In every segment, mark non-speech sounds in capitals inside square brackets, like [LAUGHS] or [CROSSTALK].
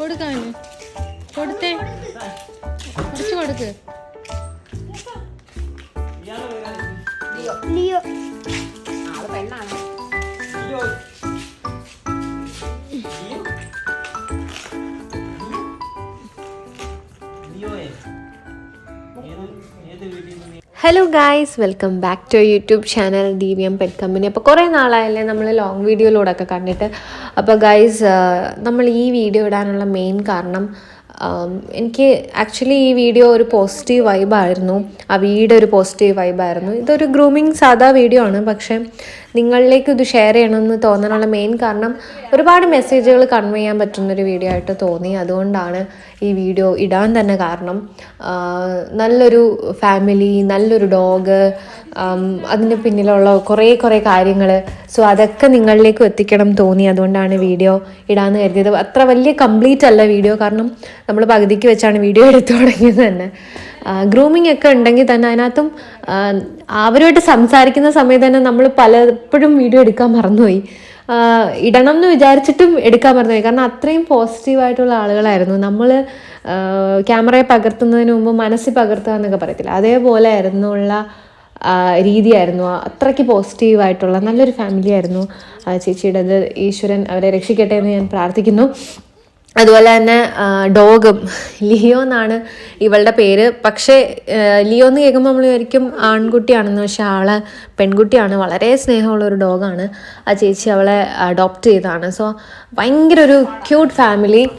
കൊടുക്കാന്. കൊടുത്തേ. കുറച്ച് കൊടുക്ക്. ലിയോ. ആൾ പെണ്ണാണ്. Hello guys welcome back to YouTube channel Divyam pet company അപ്പോൾ കുറേ നാളായല്ലേ നമ്മൾ ലോങ് വീഡിയോയിലൂടെയൊക്കെ കണ്ടിട്ട്. അപ്പോൾ ഗായ്സ് നമ്മൾ ഈ വീഡിയോ ഇടാനുള്ള മെയിൻ കാരണം എനിക്ക് ആക്ച്വലി ഈ വീഡിയോ ഒരു പോസിറ്റീവ് വൈബായിരുന്നു ആ വീഡിയോ ഒരു പോസിറ്റീവ് വൈബായിരുന്നു ഇതൊരു ഗ്രൂമിങ് സാധാ വീഡിയോ ആണ്. പക്ഷേ നിങ്ങളിലേക്ക് ഇത് ഷെയർ ചെയ്യണമെന്ന് തോന്നാനുള്ള മെയിൻ കാരണം ഒരുപാട് മെസ്സേജുകൾ കൺവേ ചെയ്യാൻ പറ്റുന്നൊരു വീഡിയോ ആയിട്ട് തോന്നി. അതുകൊണ്ടാണ് ഈ വീഡിയോ ഇടാൻ തന്നെ കാരണം നല്ലൊരു ഫാമിലി നല്ലൊരു ഡോഗ് അതിന് പിന്നിലുള്ള കുറേ കുറേ കാര്യങ്ങൾ സോ അതൊക്കെ നിങ്ങളിലേക്ക് എത്തിക്കണം തോന്നി. അതുകൊണ്ടാണ് വീഡിയോ ഇടാമെന്ന് കരുതിയത്. അത്ര വലിയ കംപ്ലീറ്റ് അല്ല വീഡിയോ കാരണം നമ്മൾ പകുതിക്ക് വെച്ചാണ് വീഡിയോ എടുത്തു തുടങ്ങിയത് തന്നെ. ഗ്രൂമിംഗ് ഒക്കെ ഉണ്ടെങ്കിൽ തന്നെ അതിനകത്തും അവരുമായിട്ട് സംസാരിക്കുന്ന സമയത്ത് തന്നെ നമ്മൾ പലപ്പോഴും വീഡിയോ എടുക്കാൻ മറന്നുപോയി. ഇടണം എന്ന് വിചാരിച്ചിട്ടും എടുക്കാൻ മറന്നുപോയി. കാരണം അത്രയും പോസിറ്റീവായിട്ടുള്ള ആളുകളായിരുന്നു. നമ്മൾ ക്യാമറയെ പകർത്തുന്നതിന് മുമ്പ് മനസ്സിൽ പകർത്തുക എന്നൊക്കെ പറയത്തില്ല? അതേപോലെ ആയിരുന്നുള്ള രീതിയായിരുന്നു. അത്രയ്ക്ക് പോസിറ്റീവായിട്ടുള്ള നല്ലൊരു ഫാമിലി ആയിരുന്നു ചേച്ചിയുടേത്. ഈശ്വരൻ അവരെ രക്ഷിക്കട്ടെ എന്ന് ഞാൻ പ്രാർത്ഥിക്കുന്നു. അതുപോലെ തന്നെ ഡോഗും. ലിയോ എന്നാണ് ഇവളുടെ പേര്. പക്ഷേ ലിയോ എന്ന് കേൾക്കുമ്പോൾ നമ്മൾ വിചാരിക്കും ആൺകുട്ടിയാണെന്ന്. പക്ഷെ അവളെ പെൺകുട്ടിയാണ്. വളരെ സ്നേഹമുള്ള ഒരു ഡോഗാണ്. ആ ചേച്ചി അവളെ അഡോപ്റ്റ് ചെയ്തതാണ്. സോ ഭയങ്കര ഒരു ക്യൂട്ട് ഫാമിലി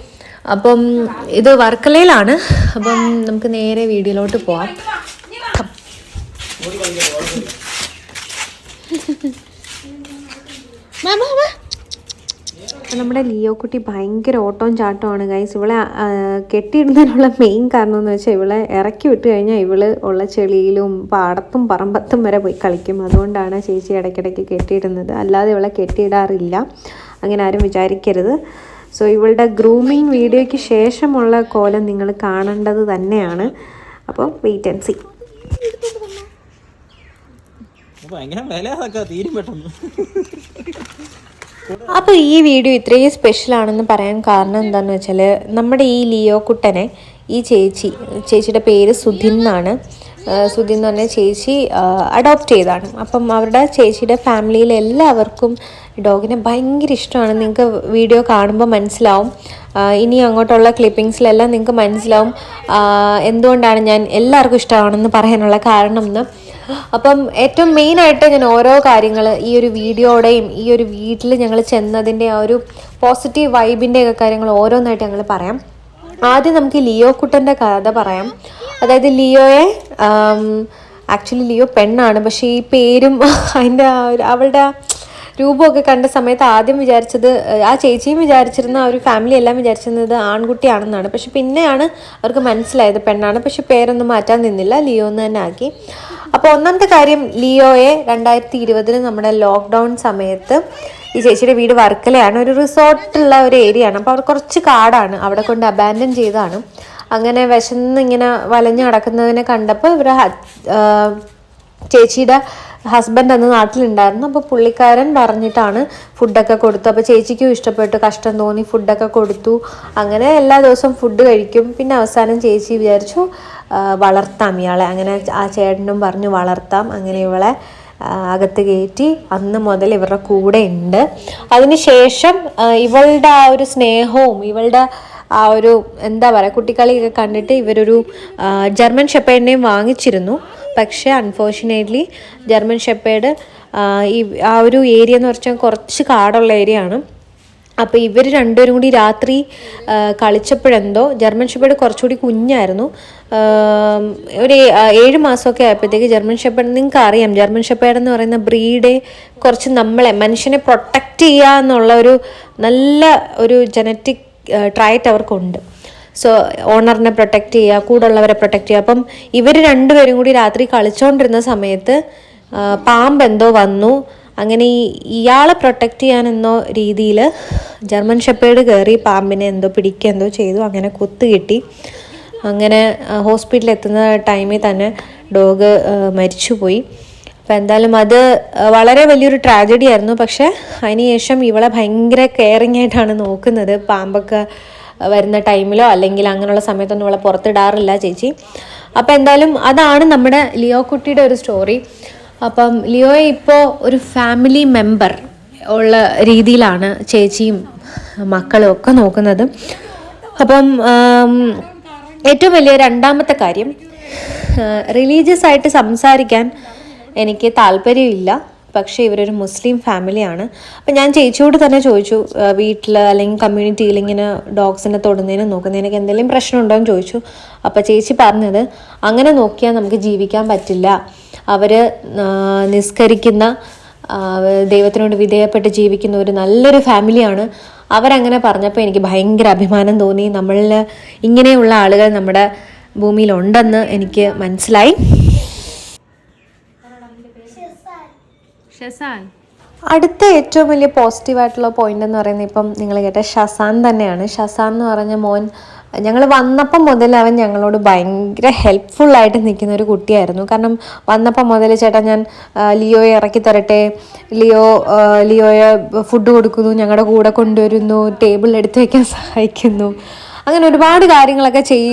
അപ്പം ഇത് വർക്കലയിലാണ്. അപ്പം നമുക്ക് നേരെ വീഡിയോയിലോട്ട് പോവാം. വാ. നമ്മുടെ ലിയോ കുട്ടി ഭയങ്കര ഓട്ടവും ചാട്ടമാണ് ഗൈസ് ഇവളെ കെട്ടിയിടുന്നതിനുള്ള മെയിൻ കാരണം എന്ന് വെച്ചാൽ ഇവളെ ഇറക്കി വിട്ട് കഴിഞ്ഞാൽ ഇവൾ ഉള്ള ചെളിയിലും പാടത്തും പറമ്പത്തും വരെ പോയി കളിക്കും. അതുകൊണ്ടാണ് ചേച്ചി ഇടയ്ക്കിടയ്ക്ക് കെട്ടിയിടുന്നത്. അല്ലാതെ ഇവളെ കെട്ടിയിടാറില്ല. അങ്ങനെ ആരും വിചാരിക്കരുത്. സോ ഇവളുടെ ഗ്രൂമിങ് വീഡിയോയ്ക്ക് ശേഷമുള്ള കോലം നിങ്ങൾ കാണേണ്ടത് തന്നെയാണ്. അപ്പോൾ വെയിറ്റ് ആൻഡ് സി ഭയങ്കര വില അതൊക്കെ തീരും പെട്ടെന്ന്. അപ്പോൾ ഈ വീഡിയോ ഇത്രയും സ്പെഷ്യൽ ആണെന്ന് പറയാൻ കാരണം എന്താണെന്ന് വെച്ചാൽ നമ്മുടെ ഈ ലിയോ കുട്ടനെ ഈ ചേച്ചി ചേച്ചിയുടെ പേര് സുധിൻ എന്നാണ്. സുധിൻ എന്ന് പറഞ്ഞ ചേച്ചി അഡോപ്റ്റ് ചെയ്താണ് അപ്പം അവരുടെ ചേച്ചിയുടെ ഫാമിലിയിൽ എല്ലാവർക്കും ഡോഗിനെ ഭയങ്കര ഇഷ്ടമാണ്. നിങ്ങൾക്ക് വീഡിയോ കാണുമ്പോൾ മനസ്സിലാവും. ഇനി അങ്ങോട്ടുള്ള ക്ലിപ്പിങ്സിലെല്ലാം നിങ്ങൾക്ക് മനസ്സിലാവും. എന്തുകൊണ്ടാണ് ഞാൻ എല്ലാവർക്കും ഇഷ്ടമാണെന്ന് പറയാനുള്ള കാരണം എന്ന്. അപ്പം ഏറ്റവും മെയിനായിട്ട് ഞാൻ ഓരോ കാര്യങ്ങൾ ഈ ഒരു വീഡിയോയുടെയും ഈ ഒരു വീട്ടിൽ ഞങ്ങൾ ചെന്നതിന്റെ ആ ഒരു പോസിറ്റീവ് വൈബിന്റെ ഒക്കെ കാര്യങ്ങൾ ഓരോന്നായിട്ട് ഞങ്ങൾ പറയാം. ആദ്യം നമുക്ക് ലിയോ കുട്ടന്റെ കഥ പറയാം. അതായത് ലിയോയെ ആക്ച്വലി ലിയോ പെണ്ണാണ്. പക്ഷേ ഈ പേരും [LAUGHS] അതിന്റെ അവളുടെ രൂപമൊക്കെ കണ്ട സമയത്ത് ആദ്യം വിചാരിച്ചത് ആ ചേച്ചിയും വിചാരിച്ചിരുന്ന ആ ഒരു ഫാമിലി എല്ലാം വിചാരിച്ചിരുന്നത് ആൺകുട്ടിയാണെന്നാണ്. പക്ഷെ പിന്നെയാണ് അവർക്ക് മനസ്സിലായത് പെണ്ണാണ്. പക്ഷെ പേരൊന്നും മാറ്റാൻ നിന്നില്ല. ലിയോ എന്ന് തന്നെ ആക്കി. അപ്പോൾ ഒന്നാമത്തെ കാര്യം ലിയോയെ രണ്ടായിരത്തി ഇരുപതിന് നമ്മുടെ ലോക്ക്ഡൗൺ സമയത്ത് ഈ ചേച്ചിയുടെ വീട് വർക്കലയാണ്. ഒരു റിസോർട്ടുള്ള ഒരു ഏരിയ ആണ്. അപ്പോൾ അവിടെ കുറച്ച് കാടാണ്. അവിടെ കൊണ്ട് അബാൻഡൻ ചെയ്താണ് അങ്ങനെ വിശന്ന് ഇങ്ങനെ വലഞ്ഞു കിടക്കുന്നതിനെ കണ്ടപ്പോൾ ആഹ് ചേച്ചിയുടെ ഹസ്ബൻഡ് അന്ന് നാട്ടിലുണ്ടായിരുന്നു. അപ്പോൾ പുള്ളിക്കാരൻ പറഞ്ഞിട്ടാണ് ഫുഡൊക്കെ കൊടുത്തു അപ്പോൾ ചേച്ചിക്കും ഇഷ്ടപ്പെട്ട്. കഷ്ടം തോന്നി ഫുഡൊക്കെ കൊടുത്തു. അങ്ങനെ എല്ലാ ദിവസവും ഫുഡ് കഴിക്കും. പിന്നെ അവസാനം ചേച്ചി വിചാരിച്ചു വളർത്താം ഇയാളെ. അങ്ങനെ ആ ചേട്ടനും പറഞ്ഞു വളർത്താം. അങ്ങനെ ഇവളെ അകത്ത് കയറ്റി അന്ന് മുതൽ ഇവരുടെ കൂടെ ഉണ്ട്. അതിനുശേഷം ശേഷം ഇവളുടെ ആ ഒരു സ്നേഹവും ഇവളുടെ ആ ഒരു എന്താ പറയുക കുട്ടിക്കളിയൊക്കെ കണ്ടിട്ട് ഇവരൊരു ജർമ്മൻ ഷെപ്പേഡിനെയും വാങ്ങിച്ചിരുന്നു. പക്ഷേ അൺഫോർച്ചുനേറ്റ്ലി ജർമ്മൻ ഷെപ്പേഡ് ഈ ആ ഒരു ഏരിയ എന്ന് പറഞ്ഞാൽ കുറച്ച് കാടുള്ള ഏരിയ ആണ്. അപ്പോൾ ഇവർ രണ്ടുപേരും കൂടി രാത്രി കളിച്ചപ്പോഴെന്തോ ജർമ്മൻ ഷെപ്പേഡ് കുറച്ചുകൂടി കുഞ്ഞായിരുന്നു. ഒരു ഏഴ് മാസമൊക്കെ ആയപ്പോഴത്തേക്ക് ജർമ്മൻ ഷെപ്പേഡ് നിങ്ങൾക്ക് അറിയാം ജർമ്മൻ ഷെപ്പേഡ് എന്ന് പറയുന്ന ബ്രീഡെ കുറച്ച് നമ്മളെ മനുഷ്യനെ പ്രൊട്ടക്റ്റ് ചെയ്യുക എന്നുള്ള ഒരു നല്ല ഒരു ജനറ്റിക് ട്രൈറ്റ് അവർക്കുണ്ട്. സോ ഓണറിനെ പ്രൊട്ടക്റ്റ് ചെയ്യുക കൂടുള്ളവരെ പ്രൊട്ടക്റ്റ് ചെയ്യുക. അപ്പം ഇവർ രണ്ടുപേരും കൂടി രാത്രി കളിച്ചുകൊണ്ടിരുന്ന സമയത്ത് പാമ്പ് എന്തോ വന്നു. അങ്ങനെ ഈ ഇയാളെ പ്രൊട്ടക്റ്റ് ചെയ്യാനെന്നോ രീതിയിൽ ജർമ്മൻ ഷെപ്പേഡ് കയറി പാമ്പിനെ എന്തോ പിടിക്കുക ചെയ്തു. അങ്ങനെ കുത്തു കിട്ടി. അങ്ങനെ ഹോസ്പിറ്റലിൽ എത്തുന്ന ടൈമിൽ തന്നെ ഡോഗ് മരിച്ചുപോയി. അപ്പം എന്തായാലും അത് വളരെ വലിയൊരു ട്രാജഡി ആയിരുന്നു. പക്ഷെ അതിനുശേഷം ഇവളെ ഭയങ്കര കെയറിങ് ആയിട്ടാണ് നോക്കുന്നത്. പാമ്പൊക്കെ വരുന്ന ടൈമിലോ അല്ലെങ്കിൽ അങ്ങനെയുള്ള സമയത്തൊന്നും ഇവളെ പുറത്തിടാറില്ല ചേച്ചി. അപ്പോൾ എന്തായാലും അതാണ് നമ്മുടെ ലിയോ കുട്ടിയുടെ ഒരു സ്റ്റോറി അപ്പം ലിയോയെ ഇപ്പോൾ ഒരു ഫാമിലി മെമ്പർ ഉള്ള രീതിയിലാണ് ചേച്ചിയും മക്കളും ഒക്കെ നോക്കുന്നത്. അപ്പം ഏറ്റവും വലിയ രണ്ടാമത്തെ കാര്യം റിലീജിയസ് ആയിട്ട് സംസാരിക്കാൻ എനിക്ക് താല്പര്യമില്ല. പക്ഷേ ഇവരൊരു മുസ്ലിം ഫാമിലിയാണ്. അപ്പം ഞാൻ ചേച്ചിയോട് തന്നെ ചോദിച്ചു വീട്ടിൽ അല്ലെങ്കിൽ കമ്മ്യൂണിറ്റിയിൽ ഇങ്ങനെ ഡോഗ്സിനെ തൊടുന്നതിനും നോക്കുന്നതിനൊക്കെ എന്തെങ്കിലും പ്രശ്നമുണ്ടോ എന്ന് ചോദിച്ചു. അപ്പോൾ ചേച്ചി പറഞ്ഞത് അങ്ങനെ നോക്കിയാൽ നമുക്ക് ജീവിക്കാൻ പറ്റില്ല. അവർ നിസ്കരിക്കുന്ന ദൈവത്തിനോട് വിധേയപ്പെട്ട് ജീവിക്കുന്ന ഒരു നല്ലൊരു ഫാമിലിയാണ്. അവരങ്ങനെ പറഞ്ഞപ്പോൾ എനിക്ക് ഭയങ്കര അഭിമാനം തോന്നി. നമ്മളിൽ ഇങ്ങനെയുള്ള ആളുകൾ നമ്മുടെ ഭൂമിയിലുണ്ടെന്ന് എനിക്ക് മനസ്സിലായി. ഷസാൻ. അടുത്ത ഏറ്റവും വലിയ പോസിറ്റീവായിട്ടുള്ള പോയിന്റ് എന്ന് പറയുന്നത് ഇപ്പം നിങ്ങൾ കേട്ട ഷസാൻ തന്നെയാണ്. ഷസാൻ എന്ന് പറഞ്ഞ മോൻ ഞങ്ങൾ വന്നപ്പം മുതൽ അവൻ ഞങ്ങളോട് ഭയങ്കര ആയിട്ട് നിൽക്കുന്ന ഒരു കുട്ടിയായിരുന്നു. കാരണം വന്നപ്പം മുതൽ ചേട്ടാ ഞാൻ ലിയോയെ ഇറക്കി തരട്ടെ ലിയോ ലിയോയെ ഫുഡ് കൊടുക്കുന്നു ഞങ്ങളുടെ കൂടെ കൊണ്ടുവരുന്നു ടേബിളിൽ എടുത്ത് വയ്ക്കാൻ സഹായിക്കുന്നു. അങ്ങനെ ഒരുപാട് കാര്യങ്ങളൊക്കെ ചെയ്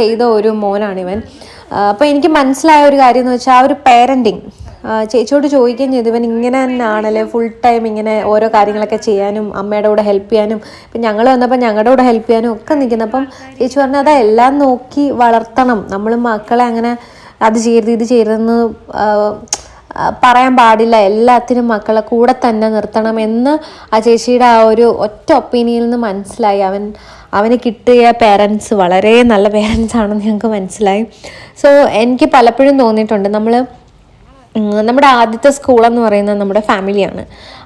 ചെയ്ത ഒരു മോനാണിവൻ. അപ്പോൾ എനിക്ക് മനസ്സിലായ ഒരു കാര്യം എന്ന് വെച്ചാൽ ആ ഒരു പേരന്റിങ് ചേച്ചിയോട് ചോദിക്കുകയും ചെയ്തു ഇവൻ ഇങ്ങനെ തന്നെ ആണല്ലേ ഫുൾ ടൈം ഇങ്ങനെ ഓരോ കാര്യങ്ങളൊക്കെ ചെയ്യാനും അമ്മയുടെ കൂടെ ഹെൽപ്പ് ചെയ്യാനും. ഇപ്പം ഞങ്ങൾ വന്നപ്പോൾ ഞങ്ങളുടെ കൂടെ ഹെൽപ്പ് ചെയ്യാനും ഒക്കെ നിൽക്കുന്നത് അപ്പം ചേച്ചി പറഞ്ഞാൽ അതെല്ലാം നോക്കി വളർത്തണം. നമ്മൾ മക്കളെ അങ്ങനെ അത് ചെയ്യരുത് ഇത് ആ, പറയാൻ പാടില്ല. എല്ലാത്തിനും മക്കളെ കൂടെ തന്നെ നിർത്തണം എന്ന് ആ ചേച്ചിയുടെ ആ ഒരു ഒറ്റ ഒപ്പീനിയനിൽ നിന്ന് മനസ്സിലായി. അവൻ അവന് കിട്ടിയ പേരൻസ് വളരെ നല്ല പേരൻസ് ആണെന്ന് ഞങ്ങൾക്ക് മനസ്സിലായി. സോ എനിക്ക് പലപ്പോഴും തോന്നിയിട്ടുണ്ട്. നമ്മൾ നമ്മുടെ ആദ്യത്തെ സ്കൂൾ എന്ന് പറയുന്നത് നമ്മുടെ ഫാമിലിയാണ്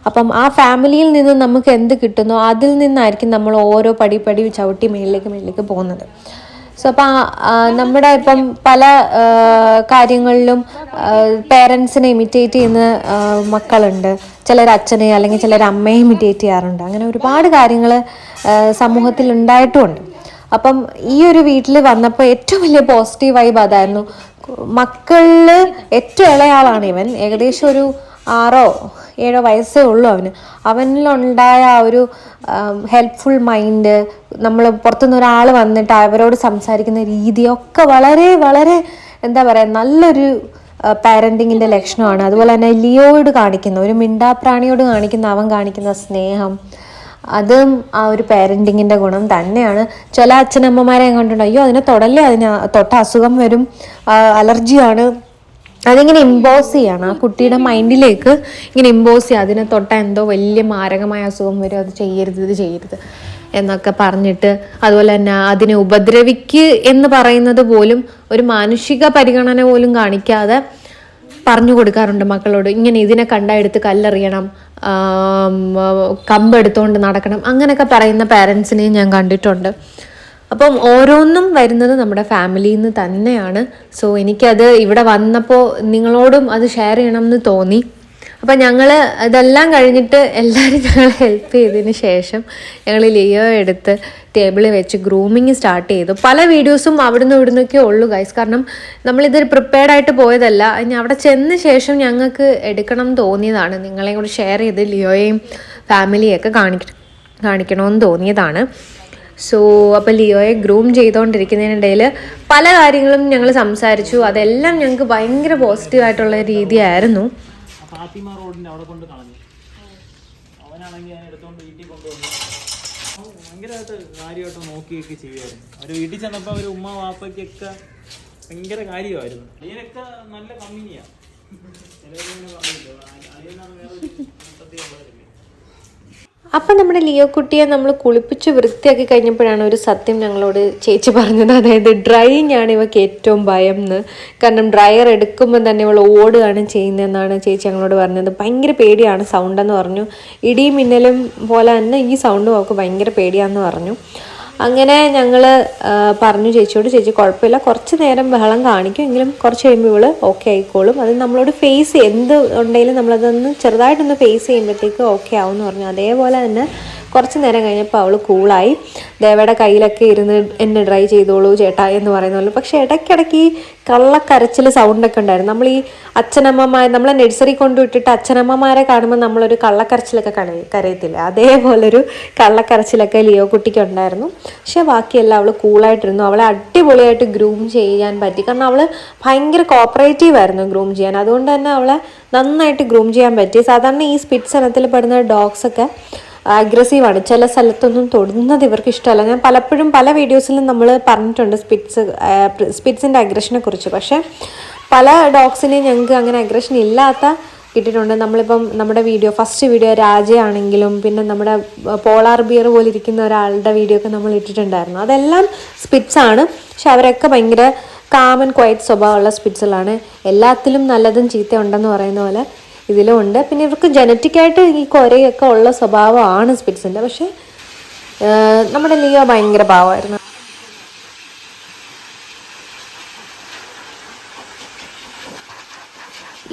അപ്പം ആ ഫാമിലിയിൽ നിന്ന് നമുക്ക് എന്ത് കിട്ടുന്നോ അതിൽ നിന്നായിരിക്കും നമ്മൾ ഓരോ പടി പടി ചവിട്ടി മേളിലേക്ക് മേളിലേക്ക് പോകുന്നത്. സോ അപ്പം നമ്മുടെ ഇപ്പം പല കാര്യങ്ങളിലും പേരൻസിനെ ഇമിറ്റേറ്റ് ചെയ്യുന്ന മക്കളുണ്ട്. ചിലർ അച്ഛനെ അല്ലെങ്കിൽ ചിലർ അമ്മയെ ഇമിറ്റേറ്റ് ചെയ്യാറുണ്ട്. അങ്ങനെ ഒരുപാട് കാര്യങ്ങൾ സമൂഹത്തിൽ ഉണ്ടായിട്ടുമുണ്ട്. അപ്പം ഈ ഒരു വീട്ടിൽ വന്നപ്പോൾ ഏറ്റവും വലിയ പോസിറ്റീവ് വൈബ് അതായിരുന്നു മക്കളിൽ ഏറ്റവും ഇളയാളാണ് ഇവൻ. ഏകദേശം ഒരു ആറോ ഏഴോ വയസ്സേ ഉള്ളൂ അവന്. അവനിലുണ്ടായ ആ ഒരു ഹെൽപ്ഫുൾ മൈൻഡ് നമ്മൾ പുറത്തുനിന്ന് ഒരാൾ വന്നിട്ട് അവരോട് സംസാരിക്കുന്ന രീതിയൊക്കെ വളരെ വളരെ എന്താ പറയുക നല്ലൊരു പാരന്റിങ്ങിന്റെ ലക്ഷണമാണ്. അതുപോലെ തന്നെ ലിയോയോട് കാണിക്കുന്ന ഒരു മിണ്ടാപ്രാണിയോട് കാണിക്കുന്ന അവൻ കാണിക്കുന്ന സ്നേഹം അതും ആ ഒരു പാരന്റിങ്ങിന്റെ ഗുണം തന്നെയാണ്. ചില അച്ഛനമ്മമാരെ കണ്ടിട്ടുണ്ട് അയ്യോ അതിനെ തൊടല്ലേ? അതിന് തൊട്ട അസുഖം വരും. അലർജിയാണ്. അതിങ്ങനെ ഇമ്പോസ് ചെയ്യാണ്. ആ കുട്ടിയുടെ മൈൻഡിലേക്ക് ഇങ്ങനെ ഇമ്പോസ് ചെയ്യുക അതിനെ തൊട്ട എന്തോ വലിയ മാരകമായ അസുഖം വരും. അത് ചെയ്യരുത് ഇത് ചെയ്യരുത്. എന്നൊക്കെ പറഞ്ഞിട്ട് അതുപോലെ തന്നെ അതിനെ ഉപദ്രവിക്ക് എന്ന് പറയുന്നത് പോലും ഒരു മാനുഷിക പരിഗണന പോലും കാണിക്കാതെ പറഞ്ഞു കൊടുക്കാറുണ്ട് മക്കളോട്. ഇങ്ങനെ ഇതിനെ കണ്ടെടുത്ത് കല്ലെറിയണം കമ്പെടുത്തുകൊണ്ട് നടക്കണം അങ്ങനെയൊക്കെ പറയുന്ന പാരൻസിനെയും ഞാൻ കണ്ടിട്ടുണ്ട്. അപ്പം ഓരോന്നും വരുന്നത് നമ്മുടെ ഫാമിലിയിൽ നിന്ന് തന്നെയാണ്. സോ എനിക്കത് ഇവിടെ വന്നപ്പോൾ നിങ്ങളോടും അത് ഷെയർ ചെയ്യണം എന്ന് തോന്നി. അപ്പം ഞങ്ങൾ ഇതെല്ലാം കഴിഞ്ഞിട്ട് എല്ലാവരും ഞങ്ങൾ ഹെൽപ്പ് ചെയ്തതിന് ശേഷം ഞങ്ങൾ ലിയോ എടുത്ത് ടേബിളിൽ വെച്ച് ഗ്രൂമിങ് സ്റ്റാർട്ട് ചെയ്തു. പല വീഡിയോസും അവിടുന്ന് ഇവിടുന്നൊക്കെ ഉള്ളൂ ഗൈസ് കാരണം നമ്മളിത് പ്രിപ്പയർഡ് ആയിട്ട് പോയതല്ല. ഇനി അവിടെ ചെന്ന ശേഷം ഞങ്ങൾക്ക് എടുക്കണം തോന്നിയതാണ്. നിങ്ങളെയും കൂടി ഷെയർ ചെയ്ത് ലിയോയെയും ഫാമിലിയൊക്കെ കാണിക്ക കാണിക്കണമെന്ന് തോന്നിയതാണ്. സോ അപ്പോൾ ലിയോയെ ഗ്രൂം ചെയ്തുകൊണ്ടിരിക്കുന്നതിനിടയിൽ പല കാര്യങ്ങളും ഞങ്ങൾ സംസാരിച്ചു. അതെല്ലാം ഞങ്ങൾക്ക് ഭയങ്കര പോസിറ്റീവായിട്ടുള്ള രീതിയായിരുന്നു. ഫാത്തിമ റോഡിന്റെ അവിടെ കൊണ്ട് കളഞ്ഞു. അവനാണെങ്കിൽ ഞാൻ എടുത്തോണ്ട് വീട്ടിൽ കൊണ്ടുവന്നു. ഭയങ്കരമായിട്ട് കാര്യമായിട്ട് നോക്കിയൊക്കെ ചെയ്യുമായിരുന്നു അവർ വീട്ടിൽ ചെന്നപ്പോ അവർ ഉമ്മ വാപ്പയ്ക്കൊക്കെ ഭയങ്കര കാര്യമായിരുന്നു. അതിനൊക്കെ നല്ല കമ്പനിയാ. ചിലവരിങ്ങനെ പറഞ്ഞില്ല അതിനാണ് വേറെ അപ്പം നമ്മുടെ ലിയോ കുട്ടിയെ നമ്മൾ കുളിപ്പിച്ച് വൃത്തിയാക്കി കഴിഞ്ഞപ്പോഴാണ് ഒരു സത്യം ഞങ്ങളോട് ചേച്ചി പറഞ്ഞത്. അതായത് ഡ്രൈയിങ് ആണ് ഇവക്ക് ഏറ്റവും ഭയം എന്ന് കാരണം ഡ്രയർ എടുക്കുമ്പോൾ തന്നെ ഇവൾ ഓടുകയാണ് ചെയ്യുന്നതെന്നാണ് ചേച്ചി ഞങ്ങളോട് പറഞ്ഞത്. ഭയങ്കര പേടിയാണ് സൗണ്ട് എന്ന് പറഞ്ഞു. ഇടിയും മിന്നലും പോലെ തന്നെ ഈ സൗണ്ടും അവൾക്ക് ഭയങ്കര പേടിയാണെന്ന് പറഞ്ഞു. അങ്ങനെ ഞങ്ങൾ പറഞ്ഞു ചേച്ചിയോട് ചേച്ചി കുഴപ്പമില്ല കുറച്ച് നേരം ബഹളം കാണിക്കും എങ്കിലും കുറച്ച് കഴിയുമ്പോൾ ഇവൾ ഓക്കെ ആയിക്കോളും. അത് നമ്മളോട് ഫേസ് എന്ത് ഉണ്ടെങ്കിലും നമ്മളതൊന്ന് ചെറുതായിട്ടൊന്ന് ഫേസ് ചെയ്യുമ്പോഴത്തേക്ക് ഓക്കെ ആവും എന്ന് പറഞ്ഞു. അതേപോലെ തന്നെ കുറച്ച് നേരം കഴിഞ്ഞപ്പോൾ അവൾ കൂളായി. ദേവയുടെ കയ്യിലൊക്കെ ഇരുന്ന് എന്നെ ഡ്രൈ ചെയ്തോളൂ ചേട്ടാ എന്ന് പറയുന്ന പോലെ. പക്ഷേ ഇടയ്ക്കിടയ്ക്ക് ഈ കള്ളക്കരച്ചിൽ സൗണ്ടൊക്കെ ഉണ്ടായിരുന്നു. നമ്മൾ ഈ അച്ഛനമ്മമാർ നമ്മളെ നഴ്സറി കൊണ്ടുവിട്ടിട്ട് അച്ഛനമ്മമാരെ കാണുമ്പോൾ നമ്മളൊരു കള്ളക്കരച്ചിലൊക്കെ കണി കരയത്തില്ല? അതേപോലൊരു കള്ളക്കരച്ചിലൊക്കെ ലിയോ കുട്ടിക്ക് ഉണ്ടായിരുന്നു. പക്ഷേ ബാക്കിയെല്ലാം അവൾ കൂളായിട്ടിരുന്നു. അവളെ അടിപൊളിയായിട്ട് ഗ്രൂം ചെയ്യാൻ പറ്റി. കാരണം അവൾ ഭയങ്കര കോപ്പറേറ്റീവ് ആയിരുന്നു ഗ്രൂം ചെയ്യാൻ. അതുകൊണ്ട് തന്നെ അവളെ നന്നായിട്ട് ഗ്രൂം ചെയ്യാൻ പറ്റി. സാധാരണ ഈ സ്പിറ്റ്സ് ഇനത്തിൽ പെടുന്ന ഡോഗ്സ് ഒക്കെ അഗ്രസീവാണ് ചില സ്ഥലത്തൊന്നും തൊടുന്നത് ഇവർക്ക് ഇഷ്ടമല്ല. ഞാൻ പലപ്പോഴും പല വീഡിയോസിലും നമ്മൾ പറഞ്ഞിട്ടുണ്ട് സ്പിറ്റ്സ് സ്പിറ്റ്സിന്റെ അഗ്രഷനെ കുറിച്ച്. പക്ഷേ പല ഡോഗ്സിനെയും ഞങ്ങൾക്ക് അങ്ങനെ അഗ്രഷൻ ഇല്ലാത്ത കിട്ടിയിട്ടുണ്ട്. നമ്മളിപ്പം നമ്മുടെ വീഡിയോ ഫസ്റ്റ് വീഡിയോ രാജയാണെങ്കിലും പിന്നെ നമ്മുടെ പോളാർ ബിയർ പോലെ ഇരിക്കുന്ന ഒരാളുടെ വീഡിയോ ഒക്കെ നമ്മൾ ഇട്ടിട്ടുണ്ടായിരുന്നു. അതെല്ലാം സ്പിറ്റ്സ് ആണ്. പക്ഷെ അവരൊക്കെ ഭയങ്കര കാമൻ ക്വയറ്റ് സ്വഭാവമുള്ള സ്പിറ്റ്സുകളാണ് എല്ലാത്തിലും നല്ലതും ചീത്ത ഉണ്ടെന്ന് പറയുന്ന പോലെ ഇതിലും ഉണ്ട്. പിന്നെ ഇവർക്ക് ജനറ്റിക്കായിട്ട് ഈ കൊരയൊക്കെ ഉള്ള സ്വഭാവമാണ് സ്പിറ്റ്സിന്റെ പക്ഷേ നമ്മുടെ ലിയോ ഭയങ്കര പാവമായിരുന്നു.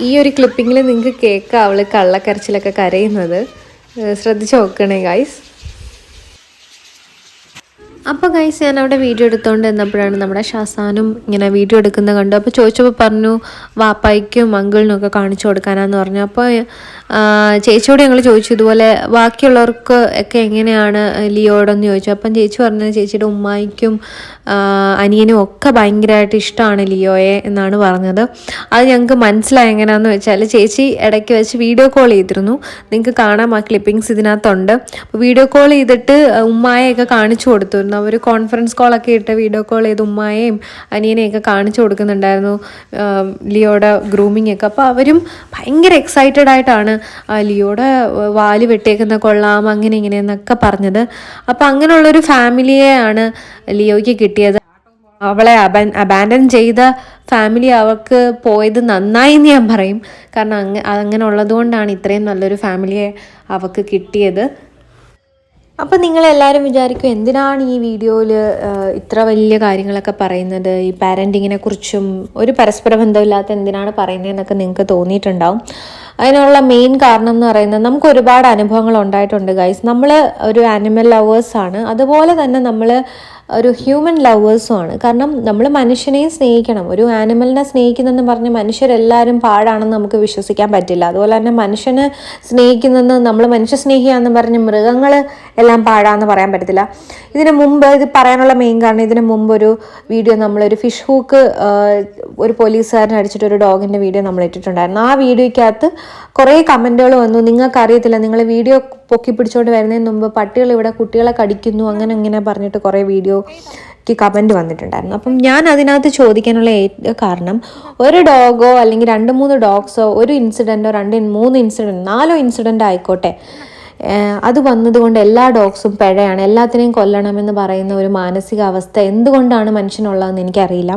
ഈ ഒരു ക്ലിപ്പിങ്ങിൽ നിങ്ങൾക്ക് കേൾക്കാം അവൾ കള്ളക്കരച്ചിലൊക്കെ കരയുന്നത്. ശ്രദ്ധിച്ച് നോക്കണേ ഗൈസ് അപ്പോൾ ഗൈസ് ഞാൻ അവിടെ വീഡിയോ എടുത്തുകൊണ്ട് എന്നപ്പോഴാണ് നമ്മുടെ ഷാസാനും ഇങ്ങനെ വീഡിയോ എടുക്കുന്നത് കണ്ടു. അപ്പോൾ ചോദിച്ചപ്പോൾ പറഞ്ഞു വാപ്പായ്ക്കും അങ്കിളിനും ഒക്കെ കാണിച്ചു കൊടുക്കാനാന്ന് പറഞ്ഞു. അപ്പോൾ ചേച്ചിയോട് ഞങ്ങൾ ചോദിച്ചു ഇതുപോലെ ബാക്കിയുള്ളവർക്ക് ഒക്കെ എങ്ങനെയാണ് ലിയോടെന്ന് ചോദിച്ചു. അപ്പം ചേച്ചി പറഞ്ഞത് ചേച്ചിയുടെ ഉമ്മായിക്കും അനിയനും ഒക്കെ ഭയങ്കരമായിട്ട് ഇഷ്ടമാണ് ലിയോയെ എന്നാണ് പറഞ്ഞത്. അത് ഞങ്ങൾക്ക് മനസ്സിലായി എങ്ങനെയാണെന്ന് വെച്ചാൽ ചേച്ചി ഇടയ്ക്ക് വെച്ച് വീഡിയോ കോൾ ചെയ്തിരുന്നു. നിങ്ങൾക്ക് കാണാം ആ ക്ലിപ്പിങ്സ് ഇതിനകത്തുണ്ട്. അപ്പോൾ വീഡിയോ കോൾ ചെയ്തിട്ട് ഉമ്മായെയൊക്കെ കാണിച്ചു കൊടുത്തിരുന്നു അവർ കോൺഫറൻസ് കോളൊക്കെ ഇട്ട് വീഡിയോ കോൾ ചെയ്ത് ഉമ്മായേയും അനിയനെയൊക്കെ കാണിച്ചു കൊടുക്കുന്നുണ്ടായിരുന്നു. ലിയോടെ ഗ്രൂമിങ് ഒക്കെ. അപ്പോൾ അവരും ഭയങ്കര എക്സൈറ്റഡ് ആയിട്ടാണ് ലിയോടെ വാൽ വെട്ടിയേക്കുന്ന കൊള്ളാം അങ്ങനെ ഇങ്ങനെയെന്നൊക്കെ പറഞ്ഞത്. അപ്പോൾ അങ്ങനെയുള്ളൊരു ഫാമിലിയെയാണ് ലിയോയ്ക്ക് കിട്ടിയത്. അവളെ അബൻ അബാൻഡൻ ചെയ്ത ഫാമിലി അവൾക്ക് പോയത് നന്നായി എന്ന് ഞാൻ പറയും. കാരണം അങ്ങ അങ്ങനെ ഉള്ളതുകൊണ്ടാണ് ഇത്രയും നല്ലൊരു ഫാമിലിയെ അവൾക്ക് കിട്ടിയത്. അപ്പം നിങ്ങളെല്ലാവരും വിചാരിക്കും എന്തിനാണ് ഈ വീഡിയോയിൽ ഇത്ര വലിയ കാര്യങ്ങളൊക്കെ പറയുന്നത്? ഈ പാരന്റിങ്ങിനെ കുറിച്ചും ഒരു പരസ്പര ബന്ധമില്ലാത്ത എന്തിനാണ് പറയുന്നതെന്നൊക്കെ നിങ്ങൾക്ക് തോന്നിയിട്ടുണ്ടാവും. അതിനുള്ള മെയിൻ കാരണം എന്ന് പറയുന്നത് നമുക്ക് ഒരുപാട് അനുഭവങ്ങൾ ഉണ്ടായിട്ടുണ്ട് ഗൈസ് നമ്മൾ ഒരു ആനിമൽ ലവേഴ്സാണ് അതുപോലെ തന്നെ നമ്മൾ ഒരു ഹ്യൂമൻ ലവേഴ്സും ആണ്. കാരണം നമ്മൾ മനുഷ്യനെയും സ്നേഹിക്കണം. ഒരു ആനിമലിനെ സ്നേഹിക്കുന്നെന്ന് പറഞ്ഞ് മനുഷ്യരെല്ലാവരും പാടാണെന്ന് നമുക്ക് വിശ്വസിക്കാൻ പറ്റില്ല. അതുപോലെ തന്നെ മനുഷ്യനെ സ്നേഹിക്കുന്നെന്ന് നമ്മൾ മനുഷ്യ സ്നേഹിയാന്ന് പറഞ്ഞ് മൃഗങ്ങൾ എല്ലാം പാഴാന്ന് പറയാൻ പറ്റത്തില്ല. ഇതിന് മുമ്പ് ഇത് പറയാനുള്ള മെയിൻ കാരണം ഇതിന് മുമ്പ് ഒരു വീഡിയോ നമ്മളൊരു ഫിഷ് ഹൂക്ക് ഒരു പോലീസുകാരൻ അടിച്ചിട്ട് ഒരു ഡോഗിന്റെ വീഡിയോ നമ്മൾ ഇട്ടിട്ടുണ്ടായിരുന്നു. ആ വീഡിയോയ്ക്കകത്ത് കുറേ കമന്റുകൾ വന്നു. നിങ്ങൾക്കറിയത്തില്ല നിങ്ങൾ വീഡിയോ പൊക്കി പിടിച്ചുകൊണ്ട് വരുന്നതിന് മുമ്പ് പട്ടികൾ ഇവിടെ കുട്ടികളെ കടിക്കുന്നു അങ്ങനെ ഇങ്ങനെ പറഞ്ഞിട്ട് കുറേ വീഡിയോക്ക് കമന്റ് വന്നിട്ടുണ്ടായിരുന്നു. അപ്പം ഞാൻ അതിനകത്ത് ചോദിക്കാനുള്ള കാരണം ഒരു ഡോഗോ അല്ലെങ്കിൽ രണ്ട് മൂന്ന് ഡോഗ്സോ ഒരു ഇൻസിഡന്റോ രണ്ട് മൂന്ന് ഇൻസിഡന്റ് നാലോ ഇൻസിഡന്റ് ആയിക്കോട്ടെ അത് വന്നതുകൊണ്ട് എല്ലാ ഡോഗ്സും പിഴയാണ്. എല്ലാത്തിനെയും കൊല്ലണമെന്ന് പറയുന്ന ഒരു മാനസികാവസ്ഥ എന്തുകൊണ്ടാണ് മനുഷ്യനുള്ളതെന്ന് എനിക്കറിയില്ല.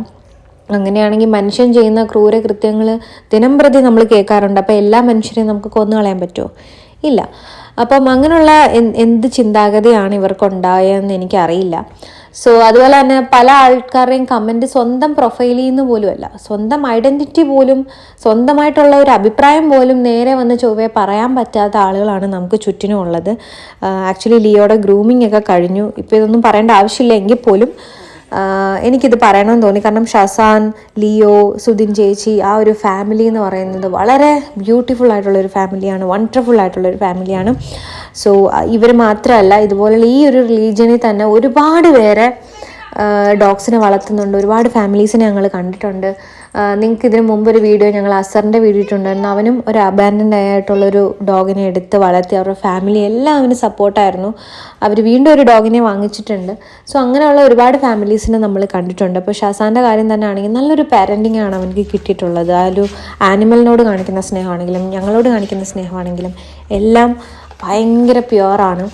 അങ്ങനെയാണെങ്കിൽ മനുഷ്യൻ ചെയ്യുന്ന ക്രൂരകൃത്യങ്ങൾ ദിനം പ്രതി നമ്മൾ കേൾക്കാറുണ്ട്. അപ്പോൾ എല്ലാ മനുഷ്യരെയും നമുക്ക് കൊന്നു കളയാൻ പറ്റുമോ? ഇല്ല. അപ്പം അങ്ങനെയുള്ള എന്ത് ചിന്താഗതിയാണ് ഇവർക്കുണ്ടായതെന്ന് എനിക്കറിയില്ല. സോ അതുപോലെ തന്നെ പല ആൾക്കാരുടെയും കമന്റ് സ്വന്തം പ്രൊഫൈലിൽ നിന്ന് പോലുമല്ല. സ്വന്തം ഐഡന്റിറ്റി പോലും സ്വന്തമായിട്ടുള്ള ഒരു അഭിപ്രായം പോലും നേരെ വന്ന് ചൊവ്വേ പറയാൻ പറ്റാത്ത ആളുകളാണ് നമുക്ക് ചുറ്റിനും ഉള്ളത് ആക്ച്വലി ലിയോയുടെ ഗ്രൂമിംഗ് ഒക്കെ കഴിഞ്ഞു. ഇപ്പോൾ ഇതൊന്നും പറയേണ്ട ആവശ്യമില്ല. എങ്കിൽ പോലും എനിക്കിത് പറയണമെന്ന് തോന്നി. കാരണം ഷസാൻ ലിയോ സുധിൻ ചേച്ചി ആ ഒരു ഫാമിലി എന്ന് പറയുന്നത് വളരെ ബ്യൂട്ടിഫുൾ ആയിട്ടുള്ള ഒരു ഫാമിലിയാണ് വണ്ടർഫുൾ ആയിട്ടുള്ള ഒരു ഫാമിലിയാണ് സോ ഇവർ മാത്രമല്ല ഇതുപോലുള്ള ഈ ഒരു റിലീജിയനിൽ തന്നെ ഒരുപാട് പേരെ ഡോഗ്സിനെ വളർത്തുന്നുണ്ട് ഒരുപാട് ഫാമിലീസിനെ ഞങ്ങൾ കണ്ടിട്ടുണ്ട്. നിങ്ങൾക്ക് ഇതിനു മുമ്പ് ഒരു വീഡിയോ ഞങ്ങൾ അസറിന്റെ വീഡിയോ ഇട്ടുണ്ടായിരുന്നു അവനും ഒരു അബാൻഡന്റ് ആയിട്ടുള്ളൊരു ഡോഗിനെ എടുത്ത് വളർത്തി. അവരുടെ ഫാമിലി എല്ലാം അവന് സപ്പോർട്ടായിരുന്നു അവർ വീണ്ടും ഒരു ഡോഗിനെ വാങ്ങിച്ചിട്ടുണ്ട്. സോ അങ്ങനെയുള്ള ഒരുപാട് ഫാമിലീസിനെ നമ്മൾ കണ്ടിട്ടുണ്ട്. അപ്പോൾ ഷാസാന്റെ കാര്യം തന്നെ ആണെങ്കിൽ നല്ലൊരു പാരന്റിങ് ആണ് അവനക്ക് കിട്ടിയിട്ടുള്ളത്. ആ ഒരു ആനിമലിനോട് കാണിക്കുന്ന സ്നേഹമാണെങ്കിലും ഞങ്ങളോട് കാണിക്കുന്ന സ്നേഹമാണെങ്കിലും എല്ലാം ഭയങ്കര പ്യുവറാണ്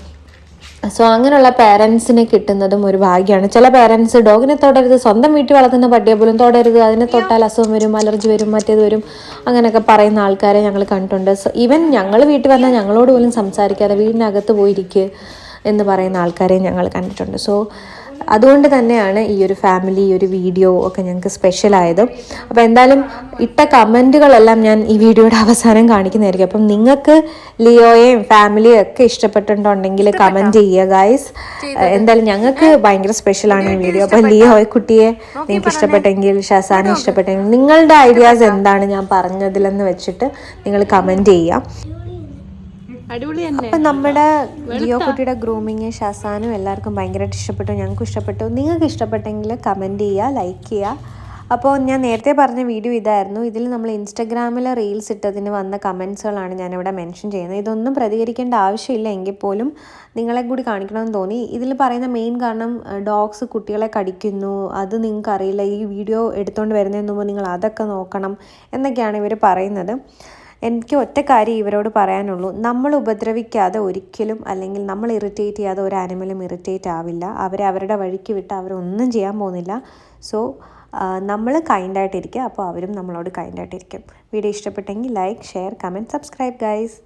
സോ അങ്ങനെയുള്ള പേരൻസിനെ കിട്ടുന്നതും ഒരു ഭാഗ്യമാണ് ചില പേരൻസ് ഡോഗിനെ തൊടരുത് സ്വന്തം വീട്ടിൽ വളർത്തുന്ന പട്ടിയെ പോലും തൊടരുത് അതിനെ തൊട്ടാൽ അസുഖം വരും അലർജി വരും മറ്റേത് വരും അങ്ങനെയൊക്കെ പറയുന്ന ആൾക്കാരെ ഞങ്ങൾ കണ്ടിട്ടുണ്ട്. സോ ഈവൻ ഞങ്ങൾ വീട്ടിൽ വന്നാൽ ഞങ്ങളോട് പോലും സംസാരിക്കാതെ വീടിനകത്ത് പോയിരിക്കുക എന്ന് പറയുന്ന ആൾക്കാരെ ഞങ്ങൾ കണ്ടിട്ടുണ്ട്. സോ അതുകൊണ്ട് തന്നെയാണ് ഈ ഒരു ഫാമിലി ഈ ഒരു വീഡിയോ ഒക്കെ ഞങ്ങൾക്ക് സ്പെഷ്യലായത് അപ്പോൾ എന്തായാലും ഇട്ട കമന്റുകളെല്ലാം ഞാൻ ഈ വീഡിയോയുടെ അവസാനം കാണിക്കുന്നതായിരിക്കും. അപ്പം നിങ്ങൾക്ക് ലിയോയെയും ഫാമിലിയും ഒക്കെ ഇഷ്ടപ്പെട്ടിട്ടുണ്ടെങ്കിൽ കമന്റ് ചെയ്യുക ഗായ്സ് എന്തായാലും ഞങ്ങൾക്ക് ഭയങ്കര സ്പെഷ്യലാണ് ഈ വീഡിയോ അപ്പോൾ ലിയോയെ കുട്ടിയെ നിങ്ങൾക്ക് ഇഷ്ടപ്പെട്ടെങ്കിൽ ഷസാനെ ഇഷ്ടപ്പെട്ടെങ്കിൽ നിങ്ങളുടെ ഐഡിയാസ് എന്താണ്? ഞാൻ പറഞ്ഞതിലെന്ന് വെച്ചിട്ട് നിങ്ങൾ കമന്റ് ചെയ്യാം. അടിപൊളി തന്നെ. നമ്മുടെ ലിയോ കുട്ടിയുടെ ഗ്രൂമിങ് ഷസാനും എല്ലാവർക്കും ഭയങ്കരമായിട്ട് ഇഷ്ടപ്പെട്ടു. ഞങ്ങൾക്കും ഇഷ്ടപ്പെട്ടു. നിങ്ങൾക്ക് ഇഷ്ടപ്പെട്ടെങ്കിൽ കമന്റ് ചെയ്യുക ലൈക്ക് ചെയ്യുക. അപ്പോൾ ഞാൻ നേരത്തെ പറഞ്ഞ വീഡിയോ ഇതായിരുന്നു. ഇതിൽ നമ്മൾ ഇൻസ്റ്റഗ്രാമിൽ റീൽസ് ഇട്ടതിന് വന്ന കമൻസുകളാണ് ഞാനിവിടെ മെൻഷൻ ചെയ്യുന്നത്. ഇതൊന്നും പ്രതികരിക്കേണ്ട ആവശ്യമില്ല. എങ്കിൽ പോലും നിങ്ങളെ കൂടി കാണിക്കണമെന്ന് തോന്നി. ഇതിൽ പറയുന്ന മെയിൻ കാരണം ഡോഗ്സ് കുട്ടികളെ കടിക്കുന്നു. അത് നിങ്ങൾക്ക് അറിയില്ല ഈ വീഡിയോ എടുത്തുകൊണ്ട് വരുന്നതിന് മുമ്പ് നിങ്ങൾ അതൊക്കെ നോക്കണം എന്നൊക്കെയാണ് ഇവർ പറയുന്നത്. എനിക്ക് ഒറ്റ കാര്യം ഇവരോട് പറയാനുള്ളൂ. നമ്മൾ ഉപദ്രവിക്കാതെ ഒരിക്കലും അല്ലെങ്കിൽ നമ്മൾ ഇറിറ്റേറ്റ് ചെയ്യാതെ ഒരു ആനിമലും ഇറിറ്റേറ്റ് ആവില്ല. അവരെ അവരുടെ വഴിക്ക് വിട്ട് അവരൊന്നും ചെയ്യാൻ പോകുന്നില്ല. സോ നമ്മൾ കൈൻഡായിട്ടിരിക്കുക അപ്പോൾ അവരും നമ്മളോട് കൈൻഡായിട്ടിരിക്കും വീഡിയോ ഇഷ്ടപ്പെട്ടെങ്കിൽ like share comment subscribe guys